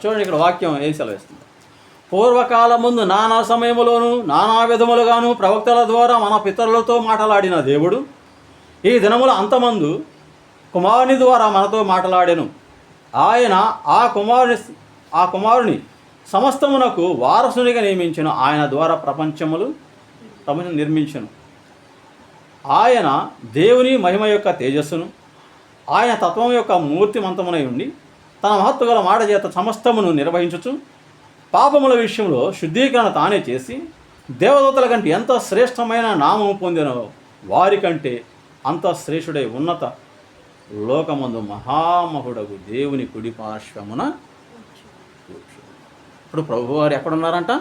చూడండి ఇక్కడ వాక్యం ఏం సెలవిస్తుంది? పూర్వకాలముందు నానా సమయములోను నానా విధములుగాను ప్రవక్తల ద్వారా మన పితరులతో మాట్లాడిన దేవుడు ఈ దినముల అంతమందు కుమారుని ద్వారా మనతో మాట్లాడాను. ఆయన ఆ కుమారుని ఆ కుమారుని సమస్తమునకు వారసునిగా నియమించను. ఆయన ద్వారా ప్రపంచములు ప్రపంచం నిర్మించను. ఆయన దేవుని మహిమ యొక్క తేజస్సును ఆయన తత్వం యొక్క మూర్తిమంతమునై ఉండి తన మహత్తు గల మాట చేత సమస్తమును నిర్వహించుచు పాపముల విషయంలో శుద్ధీకరణ తానే చేసి దేవదూతల కంటే ఎంత శ్రేష్టమైన నామము పొందిన వారికంటే అంత శ్రేష్ఠుడై ఉన్నత లోకమందు మహామహుడగు దేవుని కుడి పార్శ్వమున ఇప్పుడు ప్రభువారు ఎక్కడున్నారంట?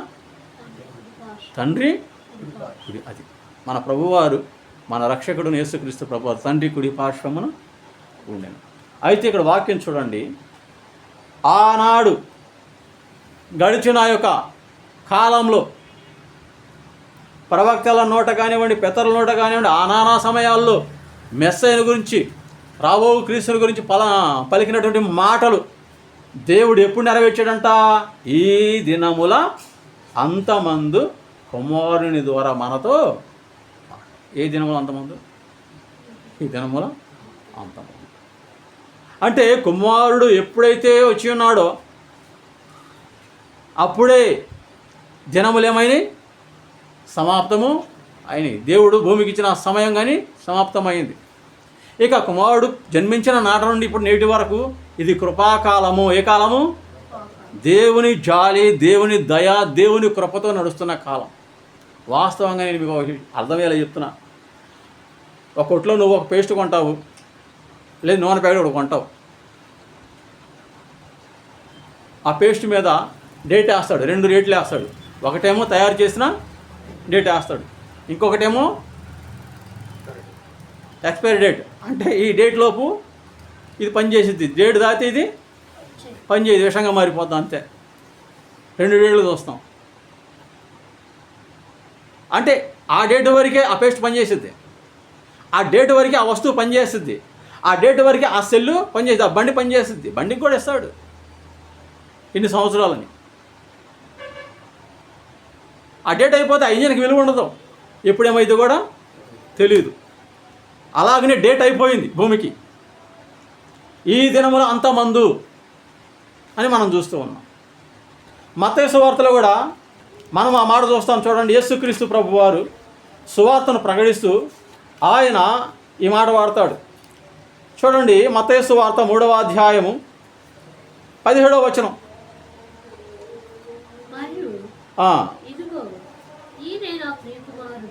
తండ్రి కుడి అది. మన ప్రభువారు మన రక్షకుడు యేసుక్రీస్తు ప్రభు తండ్రి కుడి పార్శ్వమున ఉండేను. అయితే ఇక్కడ వాక్యం చూడండి. ఆనాడు గడిచిన యొక్క కాలంలో ప్రవక్తల నోట కానివ్వండి పెత్తల నోట కానివ్వండి ఆ నానా సమయాల్లో మెస్సైన గురించి రాబో క్రీస్తుని గురించి పల పలికినటువంటి మాటలు దేవుడు ఎప్పుడు నెరవేర్చాడంట? ఈ దినముల అంతమందు కుమారుని ద్వారా మనతో ఏ దినముల అంతమందు? ఈ దినముల అంతమందు. అంటే కుమారుడు ఎప్పుడైతే వచ్చి ఉన్నాడో అప్పుడే దినములు ఏమైనాయి? సమాప్తము అయినాయి. దేవుడు భూమికి ఇచ్చిన సమయం కానీ సమాప్తమైంది. ఇక కుమారుడు జన్మించిన నాట నుండి ఇప్పుడు నేటి వరకు ఇది కృపాకాలము. ఏ కాలము? దేవుని జాలి దేవుని దయ దేవుని కృపతో నడుస్తున్న కాలం. వాస్తవంగా నేను మీకు అర్థమయ్యేలా చెప్తున్నా. ఒక కొట్లో నువ్వు ఒక పేస్ట్ కొంటావు. లేదు నూనె ప్యాకెట్ ఒకటి కొంటావు. ఆ పేస్ట్ మీద డేట్ వేస్తాడు రెండు రేట్లు వేస్తాడు. ఒకటేమో తయారు చేసిన డేట్ వేస్తాడు. ఇంకొకటేమో ఎక్స్పైరీ డేట్. అంటే ఈ డేట్ లోపు ఇది పనిచేసిద్ది డేట్ దాటి ఇది పనిచేయదు విషంగా మారిపోద్ది అంతే. రెండు డేట్లు చూస్తాం. అంటే ఆ డేట్ వరకే ఆ పేస్ట్ పనిచేసిద్ది ఆ డేట్ వరకే ఆ వస్తువు పనిచేస్తుంది ఆ డేట్ వరకు ఆ సెల్లు పనిచేస్తుంది ఆ బండి పనిచేస్తుంది బండికి కూడా ఇస్తాడు. ఇన్ని సంవత్సరాలని. ఆ డేట్ అయిపోతే ఆ ఇంజన్కి విలువ ఉండదు. ఎప్పుడేమైతే కూడా తెలియదు అలాగనే డేట్ అయిపోయింది భూమికి. ఈ దినముల అంతమందు అని మనం చూస్తూ ఉన్నాం. మత సువార్తలో కూడా మనం ఆ మాట చూస్తాం చూడండి. యేసుక్రీస్తు ప్రభు వారు సువార్తను ప్రకటిస్తూ ఆయన ఈ మాట వాడతాడు. చూడండి మతేసు వార్త మూడవ అధ్యాయము పదిహేడవ వచనం.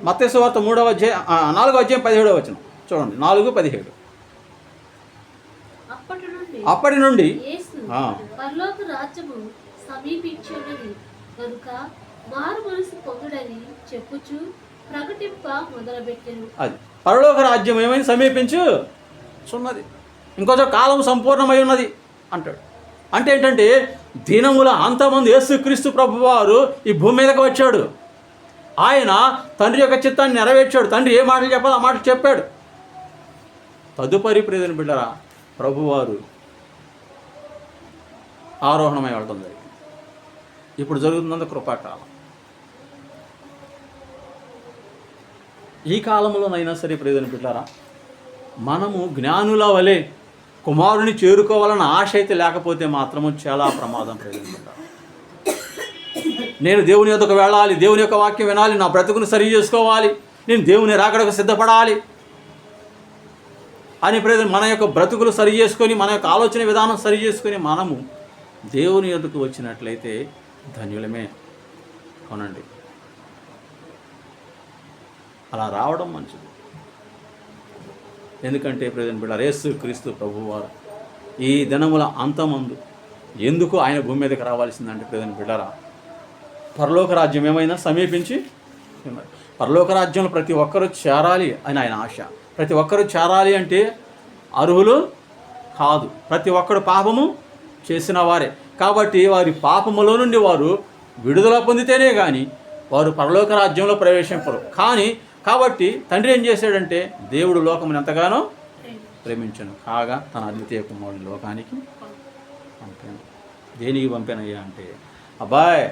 మత్తయి వార్త మూడవ అధ్యాయం ఆ, నాలుగవ అధ్యాయం పదిహేడవ వచనం. చూడండి నాలుగు పదిహేడు. అప్పటి నుండి అది. పరలోక రాజ్యం ఏమైంది? సమీపించు చున్నది ఇంకొంచెం కాలం సంపూర్ణమై ఉన్నది అంటాడు. అంటే ఏంటంటే దినముల అంతమంది యేసుక్రీస్తు ప్రభువారు ఈ భూమి మీదకి వచ్చాడు. ఆయన తండ్రి యొక్క చిత్తాన్ని నెరవేర్చాడు. తండ్రి ఏ మాటలు చెప్పాలో ఆ మాటలు చెప్పాడు. తదుపరి ప్రియని బిడ్డరా ప్రభువారు ఆరోహణమై వెళ్ళడం జరిగింది. ఇప్పుడు జరుగుతున్నంత కృపాకాలం. ఈ కాలంలోనైనా సరే ప్రియని బిడ్డారా మనము జ్ఞానుల వలె కుమారుని చేరుకోవాలన్న ఆశ అయితే లేకపోతే మాత్రము చాలా ప్రమాదం ప్రజలు నేను దేవుని యొక్క వెళ్ళాలి దేవుని యొక్క వాక్యం వినాలి నా బ్రతుకును సరి చేసుకోవాలి నేను దేవుని రాకడకు సిద్ధపడాలి అని ప్రజలు మన యొక్క బ్రతుకులు సరి చేసుకొని మన యొక్క ఆలోచన విధానం సరి చేసుకొని మనము దేవుని యొద్దకు వచ్చినట్లయితే ధన్యులమే. అవునండి. అలా రావడం మంచిది. ఎందుకంటే ప్రజలు బిడ్డ యేసు క్రీస్తు ప్రభువారు ఈ దినముల అంతమందు ఎందుకు ఆయన భూమి మీదకి రావాల్సిందంటే ప్రజలు బిడ్డరా పరలోక రాజ్యం ఏమైనా సమీపించి పరలోక రాజ్యంలో ప్రతి ఒక్కరూ చేరాలి అని ఆయన ఆశ. ప్రతి ఒక్కరూ చేరాలి అంటే అర్హులు కాదు. ప్రతి ఒక్కరు పాపము చేసిన వారే. కాబట్టి వారి పాపములో నుండి వారు విడుదల పొందితేనే కానీ వారు పరలోక రాజ్యంలో ప్రవేశింపరు. కానీ కాబట్టి తండ్రి ఏం చేశాడంటే దేవుడు లోకమును ఎంతగానో ప్రేమించను. కాగా తన అద్వితీయ కుమారుని లోకానికి పంపాను. దేనికి పంపానయ్యా అంటే అబ్బాయ్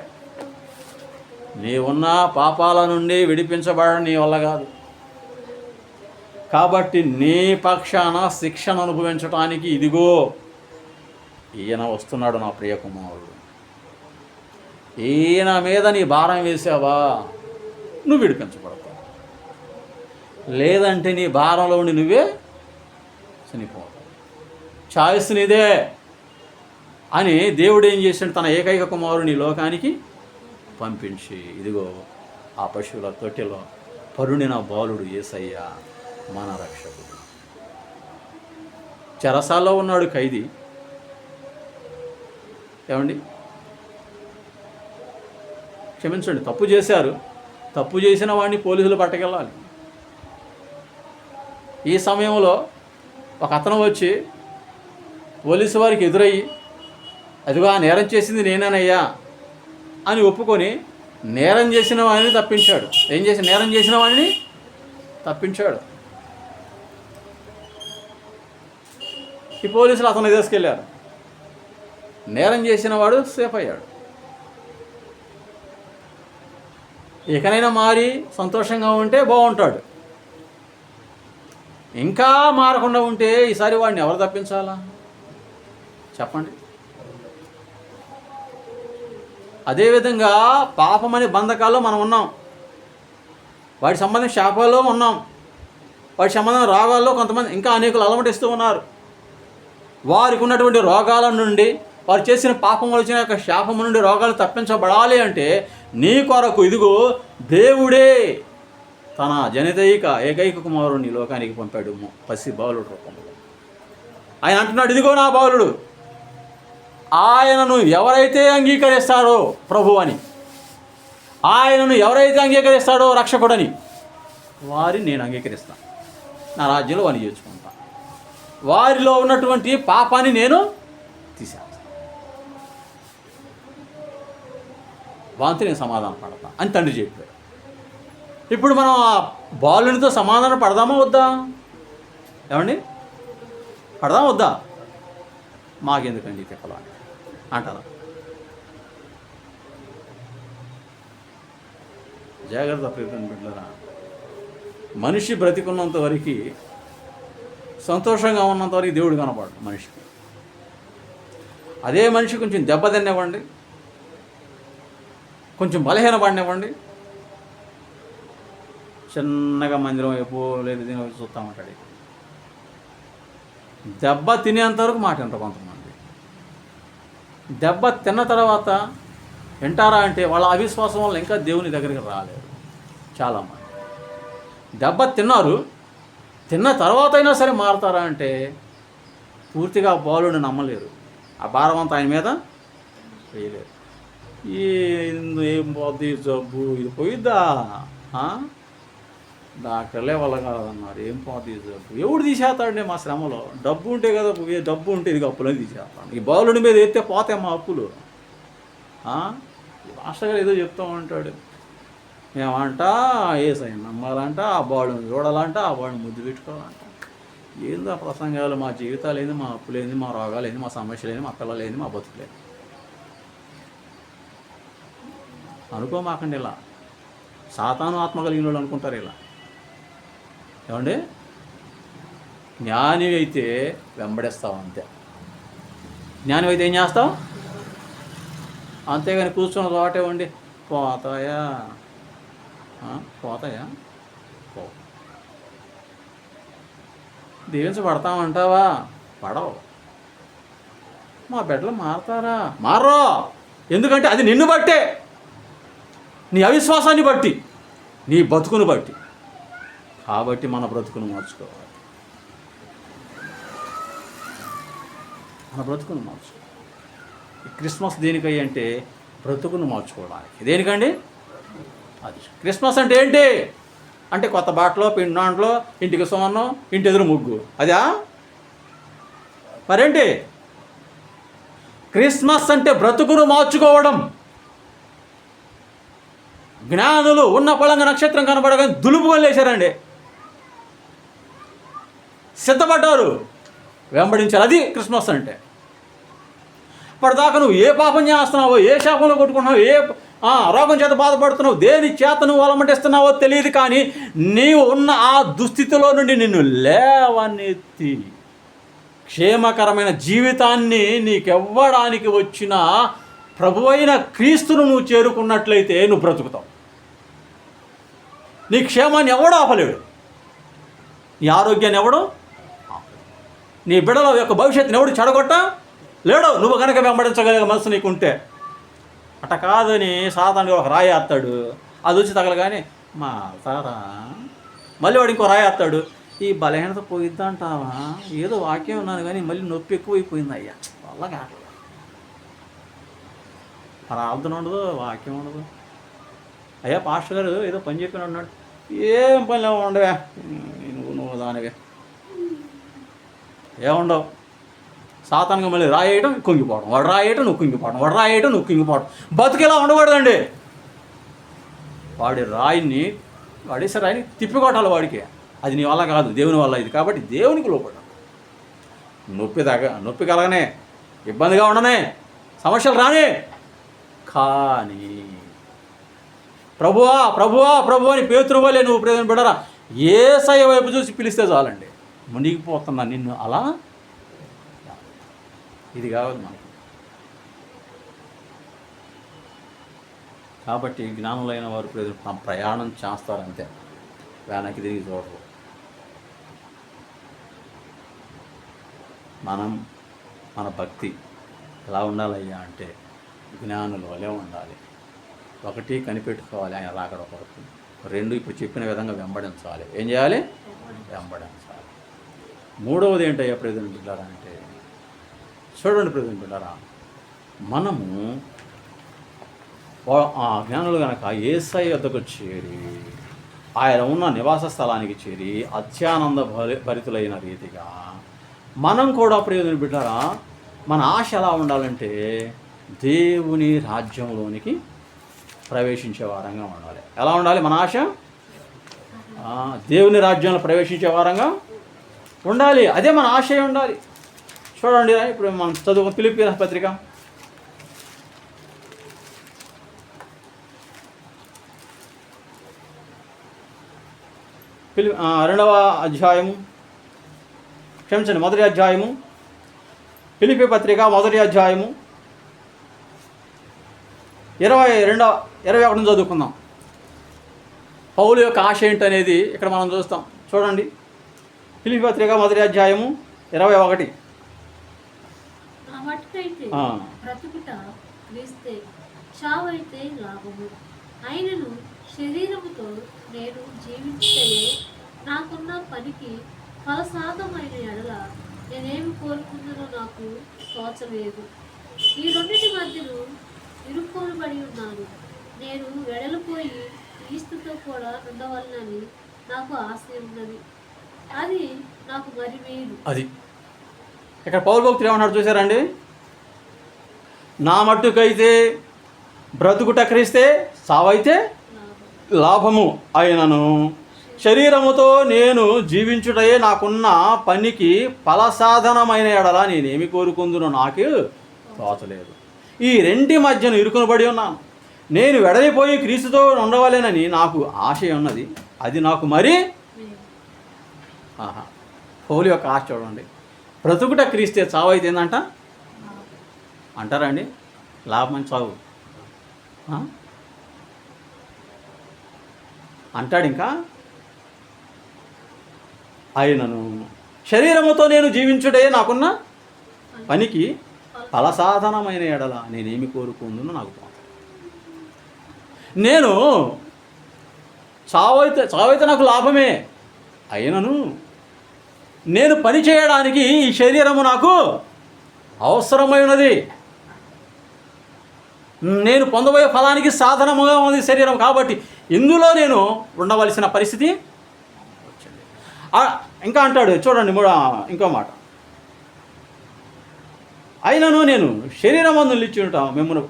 నీవున్న పాపాల నుండి విడిపించబడడం నీ వల్ల కాదు. కాబట్టి నీ పక్షాన శిక్షను అనుభవించటానికి ఇదిగో ఈయన వస్తున్నాడు నా ప్రియ కుమారుడు. ఈయన మీద నీ భారం వేసావా? నువ్వు విడిపించబడవు లేదంటే నీ భారంలో ఉండి నువ్వే చనిపోతావు చాయిస్ నీదే అని దేవుడు ఏం చేశాడు? తన ఏకైక కుమారుని లోకానికి పంపించి ఇదిగో ఆ పశువుల తొట్టెలో పరుణిన బాలుడు ఏసయ్య మన రక్షకుడు. చెరసాల్లో ఉన్నాడు ఖైదీ. ఏమండి? క్షమించండి తప్పు చేశారు. తప్పు చేసిన వాడిని పోలీసులు పట్టుకెళ్ళాలి. ఈ సమయంలో ఒక అతను వచ్చి పోలీసు వారికి ఎదురయ్యి అదిగో ఆ నేరం చేసింది నేనేనయ్యా అని ఒప్పుకొని నేరం చేసిన వాడిని తప్పించాడు. ఏం చేసి నేరం చేసిన వాడిని తప్పించాడు. ఈ పోలీసులు అతను తీసుకెళ్ళారు నేరం చేసిన వాడు సేఫ్ అయ్యాడు. ఇకనైనా మారి సంతోషంగా ఉంటే బాగుంటాడు. ఇంకా మారకుండా ఉంటే ఈసారి వాడిని ఎవరు తప్పించాలా? చెప్పండి. అదేవిధంగా పాపమనే బంధకాల్లో మనం ఉన్నాం. వాటి సంబంధం శాపాల్లో ఉన్నాం. వాటి సంబంధం రోగాల్లో కొంతమంది ఇంకా అనేకులు అలమటిస్తూ ఉన్నారు. వారికి ఉన్నటువంటి రోగాల నుండి వారు చేసిన పాపం వచ్చిన యొక్క శాపం నుండి రోగాలు తప్పించబడాలి అంటే నీ కొరకు ఇదిగో దేవుడే తన జనితైక ఏకైక కుమారుని లోకానికి పంపాడు పసి బాలుడు రూపంలో. ఆయన అంటున్నాడు ఇదిగో నా బాలుడు ఆయనను ఎవరైతే అంగీకరిస్తారో ప్రభు అని ఆయనను ఎవరైతే అంగీకరిస్తాడో రక్షకుడని వారిని నేను అంగీకరిస్తాను నా రాజ్యంలో వారిని చేర్చుకుంటాను వారిలో ఉన్నటువంటి పాపాన్ని నేను తీసేస్తాను వాంతి నేను సమాధానం పడతాను అని తండ్రి చెప్పాడు. ఇప్పుడు మనం ఆ బాలునితో సమాధానం పడదామా వద్దా? ఏమండి? పడదామా వద్దా? మాకెందుకండి తిప్పలు అని అంటారా. జాగ్రత్త ప్రీతం బిడ్డరా మనిషి బ్రతికున్నంత వరకు సంతోషంగా ఉన్నంత వరకు దేవుడు కనపడు మనిషికి. అదే మనిషి కొంచెం దెబ్బ తినివ్వండి కొంచెం బలహీన పడినివ్వండి చిన్నగా మందిరం వైపు లేదు దీని వైపు చూస్తూ ఉంటాడు దెబ్బ తినేంత వరకు మాట వింటారు కొంతమంది. దెబ్బ తిన్న తర్వాత వింటారా అంటే వాళ్ళ అవిశ్వాసం వల్ల ఇంకా దేవుని దగ్గరికి రాలేరు చాలామంది. దెబ్బ తిన్నారు తిన్న తర్వాత అయినా సరే మారుతారా అంటే పూర్తిగా బాలుని నమ్మలేరు. ఆ భారం అంతా ఆయన మీద వేయలేరు ఈ ఏం పోద్ది జబ్బు? ఇది పోయిద్దా? డాక్టర్లే వల్ల కాదన్నారు. ఏం పోద్ది ఈ ఎవడు తీసేస్తాడండి మా శ్రమలో? డబ్బు ఉంటే కదా డబ్బు ఉంటే ఇది అప్పులని తీసేస్తాను ఈ బాలుడి మీద ఎత్తే పోతాయి మా అప్పులు. ఆ? మాస్టర్ గారు ఏదో చెప్తూ ఉంటాడు. మేమంట ఏసైనా నమ్మాలంట? ఆ బాడుని చూడాలంట? ఆ బాడుని ముద్దు పెట్టుకోవాలంట. ఏందో ఆ ప్రసంగాలు? మా జీవితాలు ఏంది? మా అప్పులు ఏంది? మా రోగాలు ఏంది? మా సమస్యలు ఏంది? మా పిల్లలు ఏంది? మా బతుకులేదు అనుకోమాకండి ఇలా. సాతాను ఆత్మ కలిగిన వాళ్ళు అనుకుంటారు ఇలా. ఏమండి? జ్ఞాని అయితే వెంబడిస్తాం అంతే. జ్ఞాని అయితే ఏం చేస్తావు అంతేగాని కూర్చున్న చోటే ఉండి పోతాయా? పోతాయా? పో. దీవించబడతామంటావా పడవు. మా బిడ్డలు మారతారా? మారో ఎందుకంటే అది నిన్ను బట్టే. నీ అవిశ్వాసాన్ని బట్టి. నీ బతుకును బట్టి. కాబట్టి మన బ్రతుకును మార్చుకోవాలి. మన బ్రతుకును మార్చుకోవాలి. క్రిస్మస్ దేనికై అంటే బ్రతుకును మార్చుకోవడానికి. దేనికండి? అది. క్రిస్మస్ అంటే ఏంటి? అంటే కొత్త బాటలో పిండి దాంట్లో ఇంటికి సుమన్నం ఇంటి ఎదురు ముగ్గు. అదా? మరేంటి? క్రిస్మస్ అంటే బ్రతుకును మార్చుకోవడం. జ్ఞానులు ఉన్న పళంగా నక్షత్రం కనబడగానే దులుపు వల్లేశారండి సిద్ధపడ్డారు. వెంబడించారు. అది క్రిస్మస్ అంటే. ఇప్పటిదాకా నువ్వు ఏ పాపం చేస్తున్నావో ఏ శాపంలో కొట్టుకుంటున్నావు ఏ రోగం చేత బాధపడుతున్నావు దేని చేత నువ్వు అలమటిస్తున్నావో తెలియదు కానీ నీవు ఉన్న ఆ దుస్థితిలో నుండి నిన్ను లేవనెత్తి క్షేమకరమైన జీవితాన్ని నీకెవ్వడానికి వచ్చిన ప్రభువైన క్రీస్తును నువ్వు చేరుకున్నట్లయితే నువ్వు బ్రతుకుతావు. నీ క్షేమాన్ని ఎవడు ఆపలేడు. నీ ఆరోగ్యాన్ని ఎవడు నీ బిడల యొక్క భవిష్యత్తుని ఎవడు చెడగొట్ట? లేడు నువ్వు కనుక వెంబడించగలిగే మనసు నీకుంటే. అట కాదని సాధారణంగా ఒక రాయి వేస్తాడు అది వచ్చి తగలగానే మా తారా మళ్ళీ వాడు ఇంకో రాయి వస్తాడు ఈ బలహీనత పోయిద్దంటావా? ఏదో వాక్యం ఉన్నాను కానీ మళ్ళీ నొప్పి ఎక్కువైపోయింది అయ్యా. వల్ల కాదు. ప్రార్థన ఉండదు వాక్యం ఉండదు. అయ్యా పాస్టర్ గారు ఏదో పని చెప్పిన ఉన్నాడు ఏం పని ఉండవే నువ్వు నువ్వు దానివే. ఏముండవు? సాతానంగా మళ్ళీ రాయేయటం కుంగిపోవడం. వాడు రాయేయటం నువ్వు కుంగిపోవడం. వాడు రాయేయటం నువ్వు కుంగిపోవడం. ఉండకూడదండి. వాడి రాయిని వాడేసే రాయిని తిప్పికొట్టాలి వాడికి. అది నీ వల్ల కాదు దేవుని వల్ల ఇది. కాబట్టి దేవునికి లోపడం నొప్పి తగ నొప్పి కలగనే ఇబ్బందిగా ఉండనే సమస్యలు రానే. కానీ ప్రభువా ప్రభువా ప్రభు అని పేతురు వల్లే నువ్వు ప్రేమ బిడరా ఏ సయ వైపు చూసి పిలిస్తే చాలండి. మునిగిపోతున్నా నిన్ను అలా? ఇది కావాలి మనకు కాబట్టి జ్ఞానులైన వారు ప్రజలు ప్రయాణం చేస్తారంతే. వెనక్కి తిరిగి చూడరు. మనం మన భక్తి ఎలా ఉండాలయ్యా అంటే జ్ఞానుల ఉండాలి. ఒకటి కనిపెట్టుకోవాలి ఆయన రాకడ కొరకు రెండు ఇప్పుడు చెప్పిన విధంగా వెంబడించాలి. ఏం చేయాలి? వెంబడించాలి. మూడవది ఏంటయ్యా ప్రజలు బిడ్డారా అంటే చూడండి ప్రజలు బిడ్డారా మనము ఆ జ్ఞానులు కనుక ఏసై వద్దకు చేరి ఆయన ఉన్న నివాస స్థలానికి చేరి అత్యానంద భరితులైన రీతిగా మనం కూడా ప్రయోజనం బిడ్డారా మన ఆశ ఎలా ఉండాలంటే దేవుని రాజ్యంలోనికి ప్రవేశించే వారంగా ఉండాలి. ఎలా ఉండాలి మన ఆశ? దేవుని రాజ్యంలో ప్రవేశించే వారంగా ఉండాలి. అదే మన ఆశయం ఉండాలి. చూడండి ఇప్పుడు మనం చదువు పిలిపి పత్రిక. పిలి రెండవ అధ్యాయము. క్షమించండి మొదటి అధ్యాయము. పిలిపి పత్రిక మొదటి అధ్యాయము. ఇరవై రెండవ ఇరవై ఒకటిని చదువుకుందాం. పౌలు యొక్క ఆశ ఏంటనేది ఇక్కడ మనం చూస్తాం. చూడండి. పిలిపి పత్రిక మొదటి అధ్యాయము ఇరవై ఒకటి. చావైతే లాభము. అయినను శరీరముతో నేను జీవించే నాకున్న పనికి ఫలసాధమైన ఎడల నేనేమి కోరుకుందునో నాకు తోచలేదు. ఈ రెండింటి మధ్యలో ఇరుక్కోనబడి ఉన్నాను. నేను వెడలిపోయి క్రీస్తుతో కూడా ఉండవలనని నాకు ఆశ ఉన్నది. అది నాకు మరి మేలు అది. ఇక్కడ పౌరు భక్తులు ఏమన్నాడు చూసారండి నా మట్టుకైతే బ్రతుకుట క్రీస్తే సావైతే లాభం లాభము అయినను. శరీరముతో నేను జీవించుటయే నాకున్న పనికి ఫలసాధనమైన ఎడల నేనేమి కోరుకుందునో నాకు తోచలేదు. ఈ రెంటి మధ్యన ఇరుకునబడి ఉన్నాను. నేను వెడలిపోయి క్రీస్తుతో ఉండవలేనని నాకు ఆశ ఉన్నది అది నాకు మరి ఆహా. పౌలు యొక్క ఆశ చూడండి. బ్రతుకుట క్రీస్తే చావు అయితే ఏంటంట అంటారా అండి లాభమని చావు. అంటాడు ఇంకా? ఆయనను శరీరముతో నేను జీవించుడే నాకున్న పనికి ఫలసాధనమైన ఎడల నేనేమి కోరుకుందునో నాకు నేను చావైతే చావైతే నాకు లాభమే. అయినను. నేను పని చేయడానికి ఈ శరీరము నాకు అవసరమైనది నేను పొందబోయే ఫలానికి సాధనముగా ఉంది శరీరం కాబట్టి ఇందులో నేను ఉండవలసిన పరిస్థితి వచ్చింది ఇంకా అంటాడు చూడండి మూడో ఇంకో మాట. అయినను నేను శరీరమందు నిలిచి ఉంటాం మిమ్మల్ని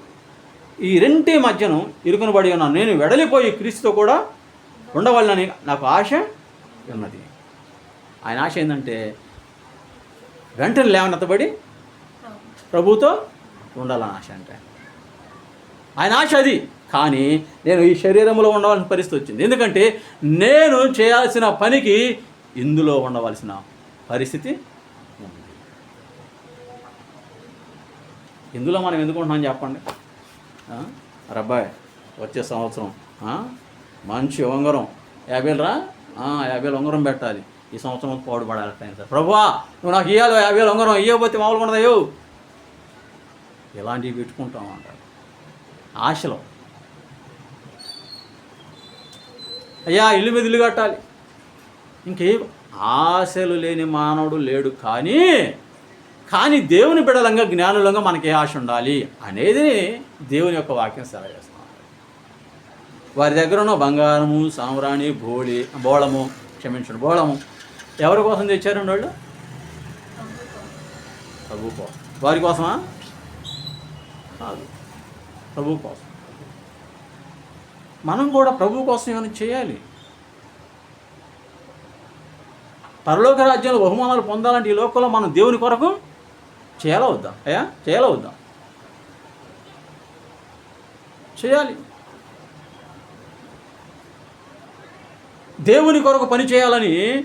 ఈ రెంటి మధ్యను ఇరుకునబడి ఉన్నాను. నేను వెడలిపోయి క్రీస్తుతో కూడా ఉండవాలని నాకు ఆశ ఉన్నది. ఆయన ఆశ ఏంటంటే వెంటనే లేవనెత్తబడి ప్రభుతో ఉండాలని ఆశ అంటే. ఆయన ఆశ అది. కానీ నేను ఈ శరీరంలో ఉండవలసిన పరిస్థితి వచ్చింది. ఎందుకంటే నేను చేయాల్సిన పనికి ఇందులో ఉండవలసిన పరిస్థితి ఉంది. ఇందులో మనం ఎందుకు ఉంటున్నాం చెప్పండి? రబ్బాయ్ వచ్చే సంవత్సరం మంచి ఉంగరం. యాభై రా యాభై ఉంగరం పెట్టాలి. ఈ సంవత్సరం పాడు పడాలి సార్. ప్రభువా నువ్వు నాకు ఇవ్వాలి యాభై వేలు ఉంగరం ఇవ్వకపోతే మామూలుగా ఉండదయ్యో ఇలాంటివి పెట్టుకుంటాం అంటారు. ఆశలో. అయ్యా ఇల్లు మీద ఇల్లు కట్టాలి. ఇంకే ఆశలు లేని మానవుడు లేడు కానీ కానీ దేవుని బిడలంగా జ్ఞానులంగా మనకి ఏ ఆశ ఉండాలి అనేది దేవుని యొక్క వాక్యం సెలవు చేస్తాం వారి దగ్గర ఉన్న బంగారము సామ్రాణి బోళి బోళము క్షమించండి బోళము ఎవరి కోసం తెచ్చారండి వాళ్ళు ప్రభు కోసం వారి కోసమా? కాదు. ప్రభు కోసం. మనం కూడా ప్రభు కోసం ఏమైనా చేయాలి? పరలోక రాజ్యంలో బహుమానాలు పొందాలంటే ఈ లోకంలో మనం దేవుని కొరకు చేయాలా వద్దా? అయ్యా చేయాలా వద్దా? చేయాలి. దేవుని కొరకు పని చేయాలని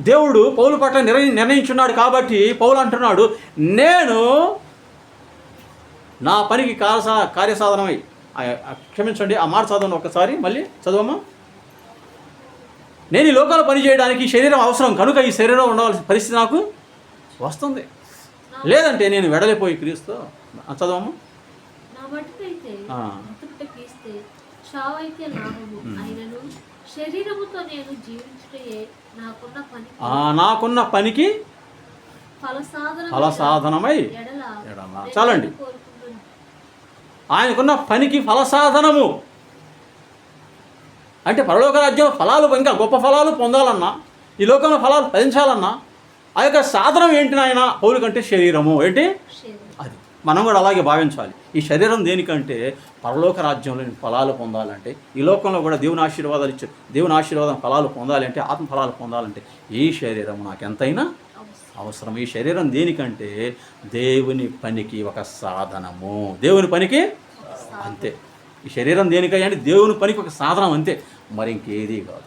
దేవుడు పౌలు పట్ల నిర్ణయి నిర్ణయించున్నాడు కాబట్టి పౌలు అంటున్నాడు నేను నా పనికి కార్యసా కార్యసాధనమై క్షమించండి ఆ మాట చదవండి ఒకసారి మళ్ళీ చదవమ్మా. నేను ఈ లోకాల పని చేయడానికి ఈ శరీరం అవసరం కనుక ఈ శరీరం ఉండవలసిన పరిస్థితి నాకు వస్తుంది. లేదంటే నేను వెడలిపోయి క్రీస్తు. చదవమ్మా. నా శరీరముతో నేను జీవించుటయే నాకున్న పని ఆ, నాకున్న పనికి ఫలసాధనమై ఎడల. నేను చాలండి. ఆయనకున్న పనికి ఫలసాధనము. అంటే పరలోక రాజ్యం ఫలాలు ఇంకా గొప్ప ఫలాలు పొందాలన్నా ఈ లోకంలో ఫలాలు ఫలించాలన్నా ఆ యొక్క సాధనం ఏంటి నాయన? పౌరు కంటే శరీరము. ఏంటి? మనం కూడా అలాగే భావించాలి. ఈ శరీరం దేనికంటే పరలోక రాజ్యంలోని ఫలాలు పొందాలంటే ఈ లోకంలో కూడా దేవుని ఆశీర్వాదాలు ఇచ్చే దేవుని ఆశీర్వాదం ఫలాలు పొందాలంటే ఆత్మ ఫలాలు పొందాలంటే ఈ శరీరం నాకు ఎంతైనా అవసరం. అవసరం. ఈ శరీరం దేనికంటే దేవుని పనికి ఒక సాధనము. దేవుని పనికి అంతే. ఈ శరీరం దేనికై అంటే దేవుని పనికి ఒక సాధనం అంతే. మరి ఇంకేది కాదు.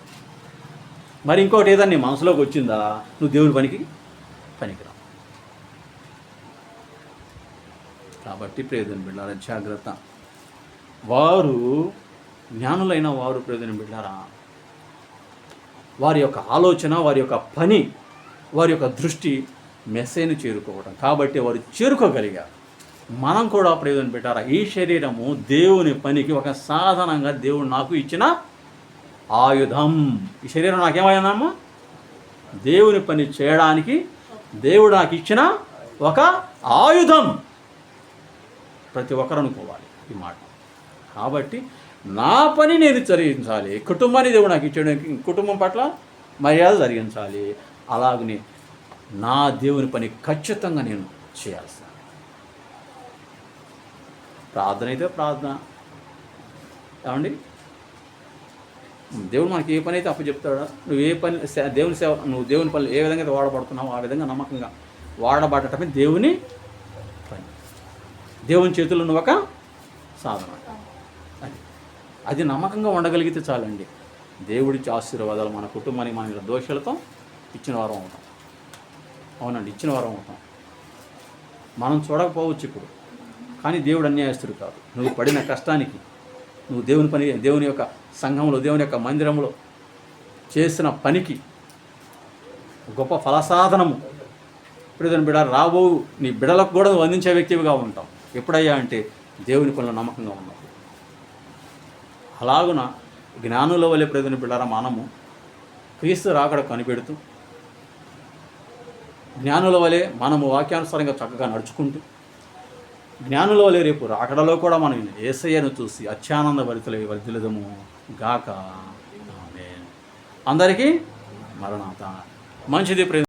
మరి ఇంకోటి ఏదన్నా నీ మనసులోకి వచ్చిందా? నువ్వు దేవుని పనికి పనికిరా కాబట్టి ప్రయోజనం బిడ్డారా జాగ్రత్త. వారు జ్ఞానులైన వారు ప్రయోజనం బిడ్డారా వారి యొక్క ఆలోచన వారి యొక్క పని వారి యొక్క దృష్టి మెస్సేను చేరుకోవడం కాబట్టి వారు చేరుకోగలిగారు. మనం కూడా ప్రయోజనం పెట్టారా ఈ శరీరము దేవుని పనికి ఒక సాధనంగా దేవుడు నాకు ఇచ్చిన ఆయుధం. ఈ శరీరం నాకేమైందమ్మా? దేవుని పని చేయడానికి దేవుడు నాకు ఇచ్చిన ఒక ఆయుధం. ప్రతి ఒక్కరు అనుకోవాలి ఈ మాట. కాబట్టి నా పని నేను జరిగించాలి కుటుంబాన్ని దేవుడు నాకు ఇచ్చాడు కుటుంబం పట్ల మర్యాద జరిగించాలి. అలాగనే నా దేవుని పని ఖచ్చితంగా నేను చేయాల్సింది ప్రార్థన అయితే ప్రార్థన. ఏమండి? దేవుడు మనకి ఏ పని అయితే అప్పచెప్తాడా నువ్వు ఏ పని దేవుని సేవ నువ్వు దేవుని పని ఏ విధంగా అయితే వాడబడుతున్నావో ఆ విధంగా నమ్మకంగా వాడబడటమే దేవుని దేవుని చేతులు నువ్వు ఒక సాధన. అది. అది నమ్మకంగా ఉండగలిగితే చాలండి. దేవుడిచ్చి ఆశీర్వాదాలు మన కుటుంబానికి మన దోషాలతో ఇచ్చిన వారం అవుతాం. అవునండి ఇచ్చిన వారం అవుతాం. మనం చూడకపోవచ్చు ఇప్పుడు. కానీ దేవుడు అన్యాయస్తుడు కాదు. నువ్వు పడిన కష్టానికి నువ్వు దేవుని పని దేవుని యొక్క సంఘంలో దేవుని యొక్క మందిరంలో చేసిన పనికి గొప్ప ఫలసాధనము. ఇప్పుడు దాని బిడ రాబో నీ బిడలకు కూడా నువ్వు అందించే వ్యక్తివిగా ఉంటావు. ఎప్పుడయ్యా అంటే దేవుని పనులు నమ్మకంగా ఉన్నప్పుడు అలాగున జ్ఞానుల వలె ప్రజలు బిడ్డారా మనము క్రీస్తు రాకడ కనిపెడుతూ జ్ఞానుల వలె మనము వాక్యానుసారంగా చక్కగా నడుచుకుంటూ జ్ఞానుల వలె రేపు రాకడలో కూడా మనం ఏసయ్యను చూసి అత్యానంద భరితులై వర్ధిలదము గాక. అందరికీ మరణాత. మంచిది ప్రేమ